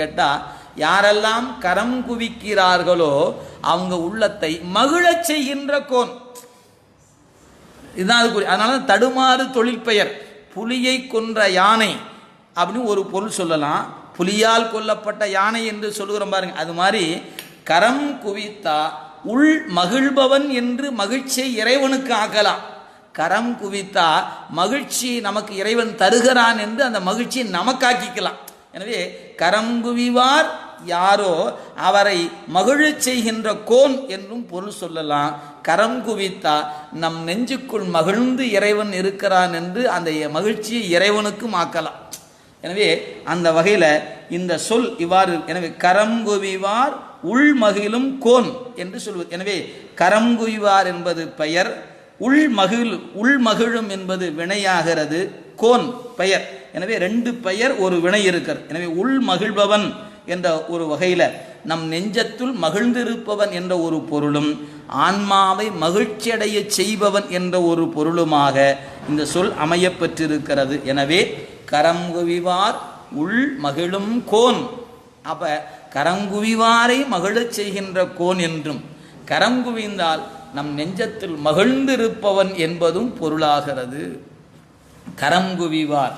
கேட்டா யாரெல்லாம் கரம் குவிக்கிறார்களோ அவங்க உள்ளத்தை மகிழச் செய்கின்ற கோன். இதுதான் அது அதனால தடுமாறு தொழிற்பெயர் புலியை கொன்ற யானை அப்படின்னு ஒரு பொருள் சொல்லலாம். புலியால் கொல்லப்பட்ட யானை என்று சொல்லுகிறோம் பாருங்க. அது மாதிரி கரம் குவித்தா உள் மகிழ்பவன் என்று மகிழ்ச்சியை இறைவனுக்கு ஆக்கலாம். கரம் குவித்தா மகிழ்ச்சி நமக்கு இறைவன் தருகிறான் என்று அந்த மகிழ்ச்சியை நமக்காக்கிக்கலாம். எனவே கரம் குவிவார் யாரோ அவரை மகிழச் செய்கின்ற கோன் என்றும் பொருள் சொல்லலாம். கரம் குவித்தா நம் நெஞ்சுக்குள் மகிழ்ந்து இறைவன் இருக்கிறான் என்று அந்த மகிழ்ச்சியை இறைவனுக்கும் ஆக்கலாம். எனவே அந்த வகையில் இந்த சொல் இவ்வாறு எனவே கரங்குவிவார் உள்மகிழும் கோன் என்று சொல்வது. எனவே கரங்குவிவார் என்பது பெயர் உள்மகிழ் உள்மகிழும் என்பது வினையாகிறது. கோன் பெயர். எனவே ரெண்டு பெயர் ஒரு வினை இருக்கிறது. எனவே உள் மகிழ்பவன் என்ற ஒரு வகையில் நம் நெஞ்சத்துள் மகிழ்ந்திருப்பவன் என்ற ஒரு பொருளும் ஆன்மாவை மகிழ்ச்சியடைய செய்பவன் என்ற ஒரு பொருளுமாக இந்த சொல் அமையப்பெற்றிருக்கிறது. எனவே கரங்குவிவார் உள் மகிழும் கோன். அப்ப கரங்குவிவாரை மகிழச் செய்கின்ற கோன் என்றும் கரங்குவிந்தால் நம் நெஞ்சத்தில் மகிழ்ந்திருப்பவன் என்பதும் பொருளாகிறது. கரம் குவிவார்.